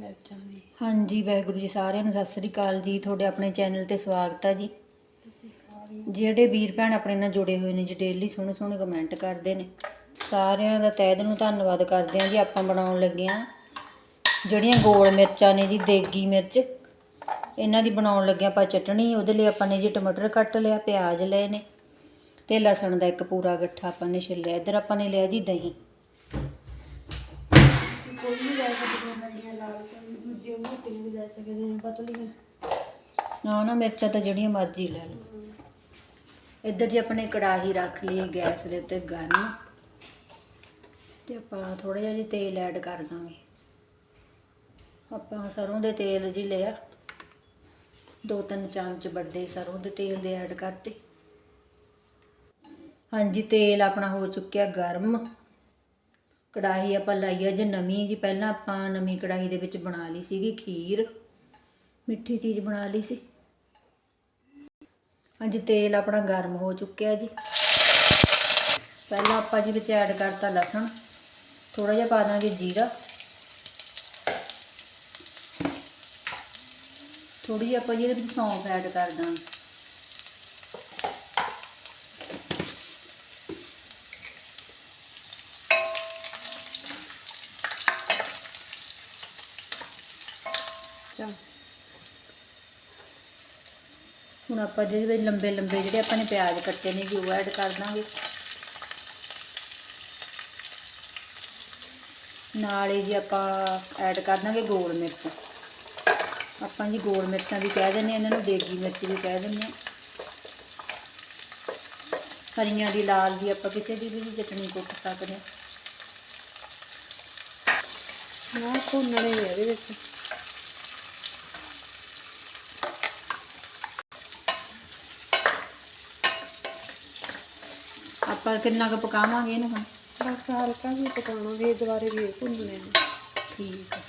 ਮਿਰਚਾਂ ਦੀ। ਹਾਂਜੀ ਵਾਹਿਗੁਰੂ ਜੀ ਸਾਰਿਆਂ ਨੂੰ ਸਤਿ ਸ੍ਰੀ ਅਕਾਲ ਜੀ। ਤੁਹਾਡੇ ਆਪਣੇ ਚੈਨਲ ਤੇ ਸਵਾਗਤ ਹੈ ਜੀ। ਜਿਹੜੇ ਵੀਰ ਭੈਣ ਆਪਣੇ ਨਾਲ ਜੁੜੇ ਹੋਏ ਨੇ ਜੀ ਡੇਲੀ ਸੋਹਣੇ ਸੋਹਣੇ ਕਮੈਂਟ ਕਰਦੇ ਨੇ। ਸਾਰਿਆਂ ਦਾ ਤਹਿ ਦਿਲੋਂ ਧੰਨਵਾਦ ਕਰਦੇ ਹਾਂ ਜੀ ਆਪਾਂ ਬਣਾਉਣ ਲੱਗੇ ਹਾਂ ਜਿਹੜੀਆਂ ਗੋਲ ਮਿਰਚਾਂ ਨੇ ਜੀ ਦੇਗੀ ਮਿਰਚ ਇਹਨਾਂ ਦੀ ਬਣਾਉਣ ਲੱਗੇ ਆਪਾਂ ਚਟਣੀ। ਉਹਦੇ ਲਈ ਆਪਾਂ ਨੇ ਜੀ ਟਮਾਟਰ ਕੱਟ ਲਿਆ ਪਿਆਜ਼ ਲਏ ਨੇ ਤੇ ਲਸਣ ਦਾ ਇੱਕ ਪੂਰਾ ਗੱਠਾ ਆਪਾਂ ਨੇ ਛਿੱਲਿਆ। ਇੱਧਰ ਆਪਾਂ ਨੇ ਲਿਆ ਜੀ ਦਹੀਂ। ਕੋਈ ਵੀ ਲੈ ਸਕਦੇ। ਹਾਂ ਜਿਹੜੀਆਂ ਲਾਲ ਦੂਜੇ ਮੋਟੇ ਵੀ ਲੈ ਸਕਦੇ ਹਾਂ ਪਤਲੀਆਂ ਨਾ ਨਾ ਮਿਰਚਾਂ ਤਾਂ ਜਿਹੜੀਆਂ ਮਰਜ਼ੀ ਲੈ ਲਓ। ਇੱਧਰ ਜੀ ਆਪਣੇ ਕੜਾਹੀ ਰੱਖ ਲਈ ਗੈਸ ਦੇ ਉੱਤੇ ਗਰਮ। ਤੇ ਆਪਾਂ ਥੋੜਾ ਜਿਹਾ ਜੀ ਤੇਲ ਐਡ ਕਰ ਦਾਂਗੇ। ਆਪਾਂ ਸਰੋਂ ਦੇ ਤੇਲ ਜੀ ਲਿਆ। ਦੋ ਤਿੰਨ ਚਮਚ ਵੱਡੇ ਸਰੋਂ ਦੇ ਤੇਲ ਦੇ ਐਡ ਕਰਤੇ। ਹਾਂਜੀ ਤੇਲ ਆਪਣਾ ਹੋ ਚੁੱਕਿਆ ਗਰਮ। ਕੜਾਹੀ ਆਪਾਂ ਲਾਈ ਆ, ਜੇ ਨਵੀਂ ਜੀ, ਪਹਿਲਾਂ ਆਪਾਂ ਨਵੀਂ ਕੜਾਹੀ ਦੇ ਵਿੱਚ ਬਣਾ ਲਈ ਸੀਗੀ ਖੀਰ। ਮਿੱਠੀ ਚੀਜ਼ ਬਣਾ ਲਈ ਸੀ। ਅੱਜ ਤੇਲ ਆਪਣਾ ਗਰਮ ਹੋ ਚੁੱਕਿਆ ਜੀ। ਪਹਿਲਾਂ ਆਪਾਂ ਜੀ ਵਿੱਚ ਐਡ ਕਰਤਾ ਲਸਣ ਥੋੜਾ ਜਿਹਾ ਪਾ ਦਾਂਗੇ ਜੀਰਾ। ਥੋੜੀ ਜਿਹੀ ਆਪਾਂ ਜੀ ਇਹਦੇ ਵਿੱਚ ਸੌਂਫ ਐਡ ਕਰ ਦਾਂਗੇ। ਚਲ ਹੁਣ ਆਪਾਂ ਜਿਹਦੇ ਵਿੱਚ ਲੰਬੇ ਲੰਬੇ ਜਿਹੜੇ ਆਪਾਂ ਨੇ ਪਿਆਜ਼ ਕੱਟੇ ਨੇ, ਜੀ ਉਹ ਐਡ ਕਰ ਦਾਂਗੇ। ਨਾਲ ਹੀ ਜੀ ਆਪਾਂ ਐਡ ਕਰ ਦਾਂਗੇ ਗੋਲ ਮਿਰਚ। ਆਪਾਂ ਜੀ ਗੋਲ ਮਿਰਚਾਂ ਵੀ ਕਹਿ ਦਿੰਦੇ ਹਾਂ, ਇਹਨਾਂ ਨੂੰ ਦੇਗੀ ਮਿਰਚ ਵੀ ਕਹਿ ਦਿੰਦੇ ਹਾਂ। ਹਰੀਆਂ ਦੀ ਲਾਲ ਦੀ ਆਪਾਂ ਕਿਸੇ ਦੀ ਵੀ ਚਟਣੀ ਕੁੱਟ ਸਕਦੇ ਹਾਂ। ਨਾ ਭੁੰਨਣੇ ਆ ਇਹਦੇ ਵਿੱਚ। ਆਪਾਂ ਕਿੰਨਾ ਕੁ ਪਕਾਵਾਂਗੇ ਇਹਨੂੰ ਹੁਣ? ਬਸ ਹਲਕਾ ਵੀ ਪਕਾਉਣਾ ਵੀ ਦੁਬਾਰੇ ਵੀ ਭੁੰਨਣੇ ਆ। ਠੀਕ ਹੈ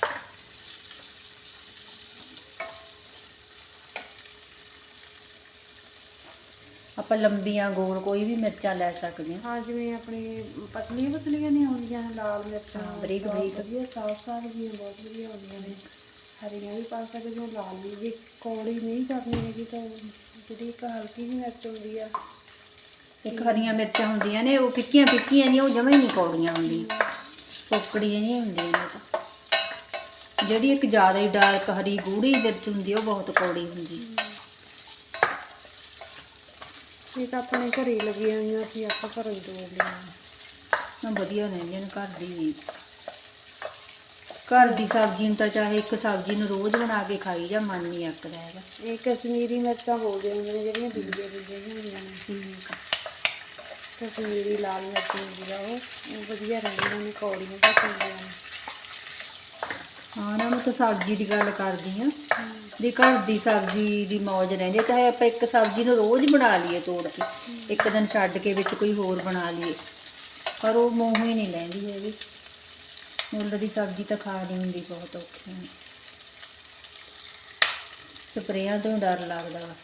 ਆਪਾਂ ਲੰਬੀਆਂ ਗੋਲ ਕੋਈ ਵੀ ਮਿਰਚਾਂ ਲੈ ਸਕਦੇ ਹਾਂ। ਹਾਂ ਜਿਵੇਂ ਆਪਣੀ ਪਤਲੀਆਂ ਪਤਲੀਆਂ ਨਹੀਂ ਹੁੰਦੀਆਂ ਲਾਲ ਮਿਰਚਾਂ ਹਾਂ, ਬਰੀਕ ਬਹੁਤ ਬਰੀਕ। ਵਧੀਆ ਸਾਫ਼ ਸਾਫ਼ ਵੀ ਬਹੁਤ ਵਧੀਆ ਹੁੰਦੀਆਂ ਨੇ। ਹਰੀਆਂ ਵੀ ਪਾ ਸਕਦੇ ਹਾਂ ਲਾਲ ਵੀ ਜੇ ਕੌੜੀ ਨਹੀਂ ਕਰਨੀ ਹੈਗੀ ਤਾਂ ਜਿਹੜੀ ਇੱਕ ਹਲਕੀ ਜਿਹੀ ਮਿਰਚ ਹੁੰਦੀ ਆ ਇੱਕ ਹਰੀਆਂ ਮਿਰਚਾਂ ਹੁੰਦੀਆਂ ਨੇ ਉਹ ਫਿੱਕੀਆਂ ਫਿੱਕੀਆਂ ਨੇ ਉਹ ਜਮਾਂ ਹੀ ਨਹੀਂ ਕੌੜੀਆਂ ਹੁੰਦੀਆਂ। ਕੋਕੜੀਆਂ ਨਹੀਂ ਹੁੰਦੀਆਂ ਨੇ ਤਾਂ। ਜਿਹੜੀ ਇੱਕ ਜ਼ਿਆਦਾ ਹੀ ਡਾਰਕ ਹਰੀ ਗੂੜੀ ਮਿਰਚ ਹੁੰਦੀ ਉਹ ਬਹੁਤ ਕੌੜੀ ਹੁੰਦੀ ਇਹ ਤਾਂ ਆਪਣੇ ਘਰੇ ਹੀ ਲੱਗੀਆਂ ਹੋਈਆਂ ਸੀ ਆਪਾਂ ਘਰੋਂ ਹੀ ਤੋੜ ਲਈਆਂ। ਨਾ ਵਧੀਆ ਨੇ ਘਰ ਦੀ ਘਰ ਦੀ ਸਬਜ਼ੀ ਨੂੰ ਤਾਂ ਚਾਹੇ ਇੱਕ ਸਬਜ਼ੀ ਨੂੰ ਰੋਜ਼ ਬਣਾ ਕੇ ਖਾਈ ਜਾ ਮਨ ਨਹੀਂ ਅੱਕਦਾ ਹੈਗਾ। ਇਹ ਕਸ਼ਮੀਰੀ ਮਿਰਚਾਂ ਹੁੰਦੇ ਨੇ ਜਿਹੜੀਆਂ ਦੂਜੇ ਦੂਜੇ ਹੁੰਦੀਆਂ ਨੇ। ਠੀਕ ਆ। ਕਸ਼ਮੀਰੀ ਲਾਲ ਮਿਰਚ ਹੁੰਦੀ ਆ ਉਹ ਉਹ ਵਧੀਆ ਰਹਿੰਦੀਆਂ ਨੇ ਕੌੜੀਆਂ ਘੱਟ ਹੁੰਦੀਆਂ ਨੇ। ਹਾਂ ਨਾ ਮੈਂ ਤਾਂ ਸਬਜ਼ੀ ਦੀ ਗੱਲ ਕਰਦੀ ਆ ਵੀ ਘਰ ਦੀ ਸਬਜ਼ੀ ਦੀ ਮੌਜ ਰਹਿੰਦੀ ਆ, ਚਾਹੇ ਆਪਾਂ ਇੱਕ ਸਬਜ਼ੀ ਨੂੰ ਰੋਜ਼ ਬਣਾ ਲਈਏ ਤੋੜ ਕੇ ਇੱਕ ਦਿਨ ਛੱਡ ਕੇ ਵਿੱਚ ਕੋਈ ਹੋਰ ਬਣਾ ਲਈਏ। ਪਰ ਉਹ ਮੋਹ ਹੀ ਨਹੀਂ ਲੈਂਦੀ ਹੈਗੀ। ਮੁੱਲ ਦੀ ਸਬਜ਼ੀ ਤਾਂ ਖਾਣੀ ਹੁੰਦੀ ਬਹੁਤ ਔਖੀ। ਹੈ ਸਪਰੇਆਂ ਤੋਂ ਡਰ ਲੱਗਦਾ। ਵਾ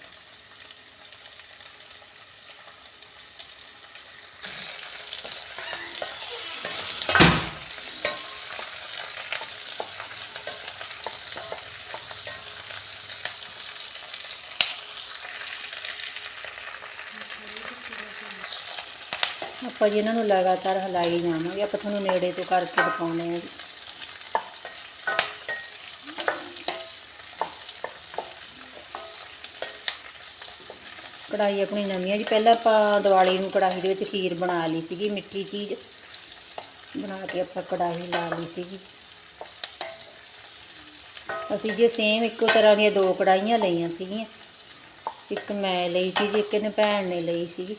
ਆਪਾਂ ਜੀ ਇਹਨਾਂ ਨੂੰ ਲਗਾਤਾਰ ਹਿਲਾਈ ਜਾਵਾਂਗੇ, ਆਪਾਂ ਤੁਹਾਨੂੰ ਨੇੜੇ ਤੋਂ ਕਰਕੇ ਦਿਖਾਉਣੇ ਆ ਜੀ। ਕੜਾਈ ਆਪਣੀ ਨਵੀਂ ਹੈ ਜੀ, ਪਹਿਲਾਂ ਆਪਾਂ ਦਿਵਾਲੀ ਨੂੰ ਕੜਾਹੀ ਦੇ ਵਿੱਚ ਖੀਰ ਬਣਾ ਲਈ ਸੀਗੀ, ਮਿੱਠੀ ਚੀਜ਼ ਬਣਾ ਕੇ ਆਪਾਂ ਕੜਾਹੀ ਲਾ ਲਈ ਸੀਗੀ। ਅਸੀਂ ਜੇ ਸੇਮ ਇੱਕੋ ਤਰ੍ਹਾਂ ਦੀਆਂ ਦੋ ਕੜਾਹੀਆਂ ਲਈਆਂ ਸੀਗੀਆਂ, ਇੱਕ ਮੈਂ ਲਈ ਸੀ ਜੀ ਇੱਕ ਇਹਨੇ ਭੈਣ ਨੇ ਲਈ ਸੀਗੀ।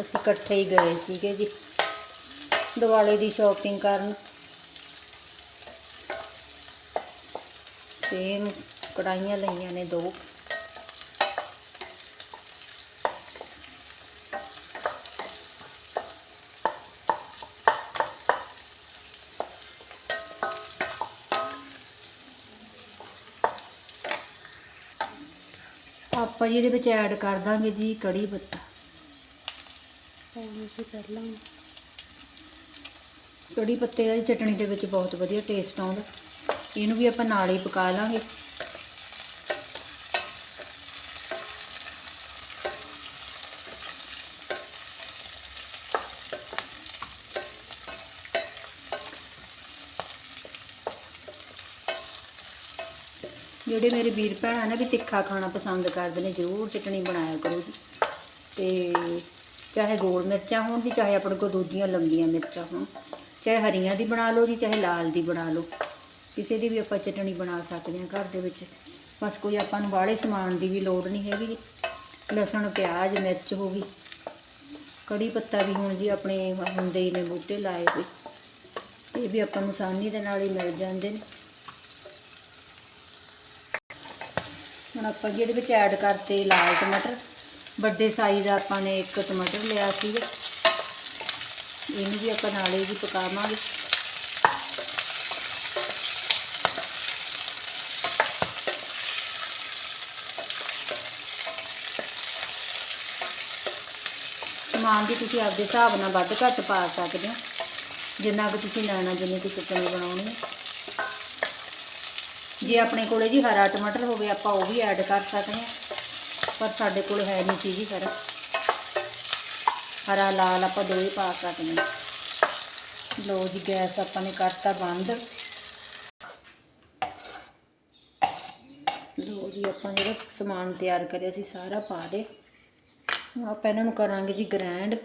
ਅਸੀਂ ਇਕੱਠੇ ਹੀ ਗਏ ਸੀਗੇ ਜੀ, ਦੀਵਾਲੀ ਦੀ ਸ਼ਾਪਿੰਗ ਕਰਨ। ਸੇਮ ਕੜਾਹੀਆਂ ਲਈਆਂ ਨੇ ਦੋ। ਆਪਾਂ ਜੀ ਇਹਦੇ ਵਿੱਚ ਐਡ ਕਰ ਦਾਂਗੇ ਜੀ ਕੜੀ ਪੱਤਾ। ਪਾਉਣੀ ਸੀ ਪਹਿਲਾਂ ਕੜੀ ਪੱਤੇ ਦੀ ਚਟਣੀ ਦੇ ਵਿੱਚ ਬਹੁਤ ਵਧੀਆ ਟੇਸਟ ਆਉਂਦਾ। ਇਹਨੂੰ ਵੀ ਆਪਾਂ ਨਾਲ ਹੀ ਪਕਾ ਲਾਂਗੇ। ਜਿਹੜੇ ਮੇਰੇ ਵੀਰ ਭੈਣਾਂ ਨਾ ਵੀ ਤਿੱਖਾ ਖਾਣਾ ਪਸੰਦ ਕਰਦੇ ਨੇ, ਜ਼ਰੂਰ ਚਟਣੀ ਬਣਾਇਆ ਕਰੋ ਜੀ। ਤੇ ਚਾਹੇ ਗੋਲ ਮਿਰਚਾਂ ਹੋਣ ਜੀ, ਚਾਹੇ ਆਪਣੇ ਕੋਲ ਦੂਜੀਆਂ ਲੰਬੀਆਂ ਮਿਰਚਾਂ ਹੋਣ, ਚਾਹੇ ਹਰੀਆਂ ਦੀ ਬਣਾ ਲਓ ਜੀ, ਚਾਹੇ ਲਾਲ ਦੀ ਬਣਾ ਲਓ। ਕਿਸੇ ਦੀ ਵੀ ਆਪਾਂ ਚਟਣੀ ਬਣਾ ਸਕਦੇ ਹਾਂ ਘਰ ਦੇ ਵਿੱਚ। ਬਸ ਕੋਈ ਆਪਾਂ ਨੂੰ ਬਾਹਲੇ ਸਮਾਨ ਦੀ ਵੀ ਲੋੜ ਨਹੀਂ ਹੈਗੀ ਜੀ। ਲਸਣ, ਪਿਆਜ਼, ਮਿਰਚ ਹੋ ਗਈ। ਕੜੀ ਪੱਤਾ ਵੀ ਹੁਣ ਜੀ ਆਪਣੇ ਹੁੰਦੇ ਹੀ ਨੇ ਬੂਟੇ ਲਾਏ ਹੋਏ। ਇਹ ਵੀ ਆਪਾਂ ਨੂੰ ਆਸਾਨੀ ਦੇ ਨਾਲ ਹੀ ਮਿਲ ਜਾਂਦੇ ਨੇ। ਹੁਣ ਆਪਾਂ ਜੀ ਇਹਦੇ ਵਿੱਚ ਐਡ ਕਰਤੇ ਲਾਲ ਟਮਾਟਰ। ਵੱਡੇ ਸਾਈਜ਼ ਦਾ ਆਪਾਂ ਨੇ ਇੱਕ ਟਮਾਟਰ ਲਿਆ ਸੀਗਾ। ਇਹਨੂੰ ਵੀ ਆਪਾਂ ਨਾਲੇ ਜੀ ਪਕਾਵਾਂਗੇ। ਸਮਾਨ ਦੀ ਤੁਸੀਂ ਆਪਦੇ ਹਿਸਾਬ ਨਾਲ ਵੱਧ ਘੱਟ ਪਾ ਸਕਦੇ ਹੋ। ਜਿੰਨਾ ਕੁ ਤੁਸੀਂ ਲੈਣਾ, ਜਿੰਨੀ ਕੁ ਚਟਣੀ ਬਣਾਉਣੀ। ਹੈ ਜੇ ਆਪਣੇ ਕੋਲੇ ਜੀ ਹਰਾ ਟਮਾਟਰ ਹੋਵੇ, ਆਪਾਂ ਉਹ ਵੀ ਐਡ ਕਰ ਸਕਦੇ ਹਾਂ। ਪਰ ਸਾਡੇ ਕੋਲ ਹੈ ਨਹੀਂ ਸੀ ਜੀ ਹਰਾ ਹਰਾ, ਲਾਲ ਆਪਾਂ ਦੋਵੇਂ ਪਾ ਸਕਦੇ ਹਾਂ। ਲੋ ਜੀ, ਗੈਸ ਆਪਾਂ ਨੇ ਕਰਤਾ ਬੰਦ। ਲੋ ਜੀ, ਆਪਾਂ ਜਿਹੜਾ ਸਮਾਨ ਤਿਆਰ ਕਰਿਆ ਸੀ, ਸਾਰਾ ਪਾ ਦੇ। ਆਪਾਂ ਇਹਨਾਂ ਨੂੰ ਕਰਾਂਗੇ ਜੀ ਗ੍ਰੈਂਡ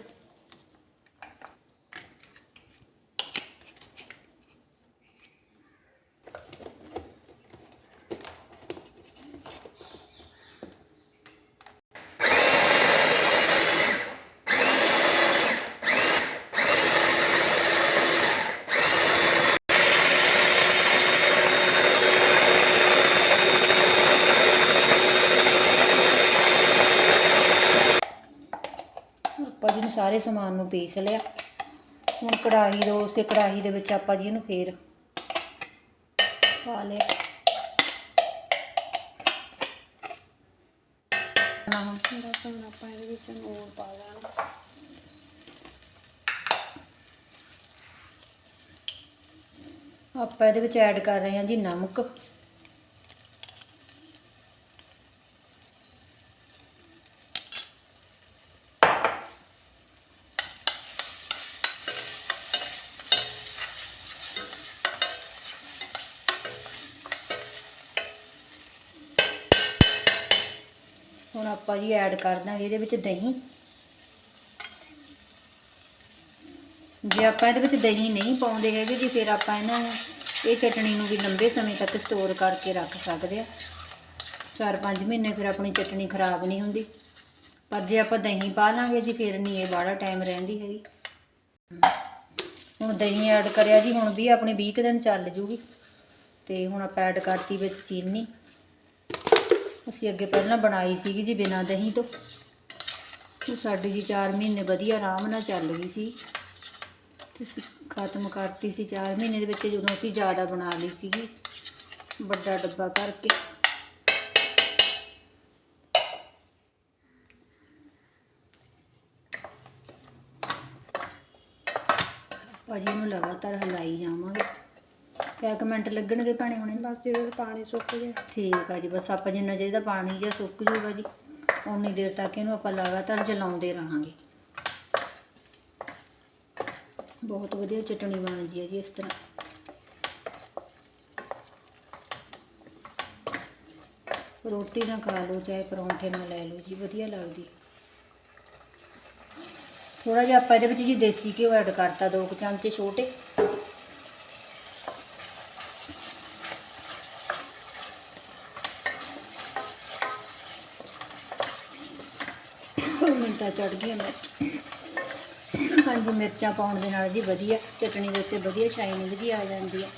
ਆਪਾਂ ਜੀ ਨੂੰ ਸਾਰੇ ਸਮਾਨ ਨੂੰ ਪੀਸ ਲਿਆ। ਹੁਣ ਕੜਾਹੀ ਦੋ ਉਸੇ ਕੜਾਹੀ ਦੇ ਵਿੱਚ ਆਪਾਂ ਜੀ ਇਹਨੂੰ ਫੇਰ ਪਾ ਲਿਆ। ਨਾ ਹੁਣ ਬਸ ਹੁਣ ਆਪਾਂ ਇਹਦੇ ਵਿੱਚ ਨੂਣ ਪਾ ਦੇਣਾ ਆਪਾਂ ਇਹਦੇ ਵਿੱਚ ਐਡ ਕਰ ਰਹੇ ਹਾਂ ਜੀ ਨਮਕ। ਆਪਾਂ ਜੀ ਐਡ ਕਰ ਦਾਂਗੇ ਇਹਦੇ ਵਿੱਚ ਦਹੀਂ। ਜੇ ਆਪਾਂ ਇਹਦੇ ਵਿੱਚ ਦਹੀਂ ਨਹੀਂ ਪਾਉਂਦੇ ਹੈਗੇ ਜੀ, ਫਿਰ ਆਪਾਂ ਇਹਨਾਂ ਨੂੰ ਇਹ ਚਟਣੀ ਨੂੰ ਵੀ ਲੰਬੇ ਸਮੇਂ ਤੱਕ ਸਟੋਰ ਕਰਕੇ ਰੱਖ ਸਕਦੇ ਆ। 4-5 ਮਹੀਨੇ ਫਿਰ ਆਪਣੀ ਚਟਣੀ ਖਰਾਬ ਨਹੀਂ ਹੁੰਦੀ। ਪਰ ਜੇ ਆਪਾਂ ਦਹੀਂ ਪਾ ਲਾਂਗੇ ਜੀ, ਫਿਰ ਨਹੀਂ ਇਹ ਬਾਹਲਾ ਟਾਈਮ ਰਹਿੰਦੀ ਹੈਗੀ। ਹੁਣ ਦਹੀਂ ਐਡ ਕਰਿਆ ਜੀ, ਹੁਣ ਵੀ ਆਪਣੀ 20 ਕੁ ਦਿਨ ਚੱਲ ਜੂਗੀ। ਤੇ ਹੁਣ ਆਪਾਂ ਐਡ ਕਰਤੀ ਵਿੱਚ ਚੀਨੀ। ਅਸੀਂ ਅੱਗੇ ਪਹਿਲਾਂ ਬਣਾਈ ਸੀਗੀ ਜੀ ਬਿਨਾਂ ਦਹੀਂ ਤੋਂ। ਉਹ ਸਾਡੀ ਜੀ 4 ਮਹੀਨੇ ਵਧੀਆ ਆਰਾਮ ਨਾਲ ਚੱਲ ਗਈ ਸੀ। ਤੇ ਖਤਮ ਕਰਤੀ ਸੀ 4 ਮਹੀਨੇ ਦੇ ਵਿੱਚ ਜਦੋਂ ਅਸੀਂ ਜ਼ਿਆਦਾ ਬਣਾ ਲਈ ਸੀਗੀ, ਵੱਡਾ ਡੱਬਾ ਭਰ ਕੇ ਭਾਜੀ, ਇਹਨੂੰ ਲਗਾਤਾਰ ਹਿਲਾਈ ਜਾਵਾਂਗੇ। ਕਿਆ ਕਮੈਂਟ ਲੱਗਣਗੇ ਭਾਣੇ ਹੁਣੇ। ਬਸ ਜਦੋਂ ਪਾਣੀ ਸੁੱਕ ਜਾਏ ਠੀਕ ਆ ਜੀ ਬਸ ਆਪਾਂ ਜਿੰਨਾ ਚਿਰ ਇਹਦਾ ਪਾਣੀ ਜਿਹਾ ਸੁੱਕ ਜਾਊਗਾ ਜੀ ਉਨੀ ਦੇਰ ਤੱਕ ਇਹਨੂੰ ਆਪਾਂ ਲਗਾਤਾਰ ਚਲਾਉਂਦੇ ਰਹਾਂਗੇ। ਬਹੁਤ ਵਧੀਆ ਚਟਣੀ ਬਣਦੀ ਹੈ ਜੀ ਇਸ ਤਰ੍ਹਾਂ। ਰੋਟੀ ਨਾਲ ਖਾ ਲਓ ਚਾਹੇ ਪਰੌਂਠੇ ਨਾਲ ਲੈ ਲਓ ਜੀ ਵਧੀਆ ਲੱਗਦੀ। ਥੋੜਾ ਜਿਹਾ ਆਪਾਂ ਇਹਦੇ ਵਿੱਚ ਜੀ ਦੇਸੀ ਘਿਓ ਐਡ ਕਰਤਾ ਦੋ ਕੁ ਚਮਚੇ ਛੋਟੇ। ਮੈਨੂੰ ਤਾਂ ਚੜ ਗਈ ਮਿਰਚ। ਹਾਂਜੀ, ਮਿਰਚਾਂ ਪਾਉਣ ਦੇ ਨਾਲ ਜੀ ਵਧੀਆ, ਚਟਣੀ ਦੇ ਉੱਤੇ ਵਧੀਆ ਸ਼ਾਈਨਿੰਗ ਜੀ ਆ ਜਾਂਦੀ ਹੈ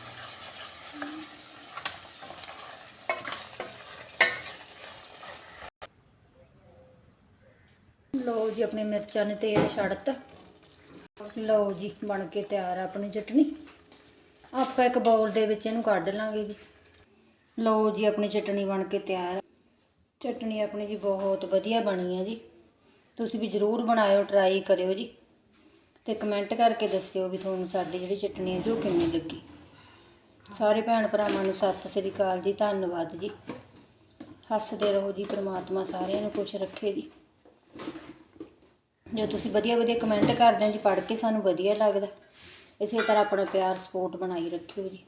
ਲਓ ਜੀ, ਆਪਣੇ ਮਿਰਚਾਂ ਨੇ ਤੇਲ ਛੱਡਤਾ। ਲਓ ਜੀ, ਬਣ ਕੇ ਤਿਆਰ ਆ ਆਪਣੀ ਚਟਣੀ। ਆਪਾਂ ਇੱਕ ਬਾਉਲ ਦੇ ਵਿੱਚ ਇਹਨੂੰ ਕੱਢ ਲਾਂਗੇ ਜੀ। ਲਓ ਜੀ, ਆਪਣੀ ਚਟਣੀ ਬਣ ਕੇ ਤਿਆਰ ਆ। ਚਟਣੀ ਆਪਣੀ ਜੀ ਬਹੁਤ ਵਧੀਆ ਬਣੀ ਹੈ ਜੀ। ਤੁਸੀਂ ਵੀ ਜ਼ਰੂਰ ਬਣਾਇਓ ਟਰਾਈ ਕਰਿਓ ਜੀ। ਤੇ ਕਮੈਂਟ ਕਰਕੇ ਦੱਸਿਓ ਵੀ ਤੁਹਾਨੂੰ ਸਾਡੀ ਜਿਹੜੀ ਚਟਨੀ ਹੈ ਜੋ ਕਿਵੇਂ ਲੱਗੀ। ਸਾਰੇ ਭੈਣ ਭਰਾਵਾਂ ਨੂੰ ਸਤਿ ਸ੍ਰੀ ਅਕਾਲ ਜੀ, ਧੰਨਵਾਦ ਜੀ। ਹੱਸਦੇ ਰਹੋ ਜੀ, ਪ੍ਰਮਾਤਮਾ ਸਾਰਿਆਂ ਨੂੰ ਖੁਸ਼ ਰੱਖੇ ਜੀ। ਜੋ ਤੁਸੀਂ ਵਧੀਆ ਵਧੀਆ ਕਮੈਂਟ ਕਰਦੇ ਹੋ ਜੀ, ਪੜ੍ਹ ਕੇ ਸਾਨੂੰ ਵਧੀਆ ਲੱਗਦਾ। ਇਸੇ ਤਰ੍ਹਾਂ ਆਪਣਾ ਪਿਆਰ ਸਪੋਰਟ ਬਣਾਈ ਰੱਖਿਓ ਜੀ।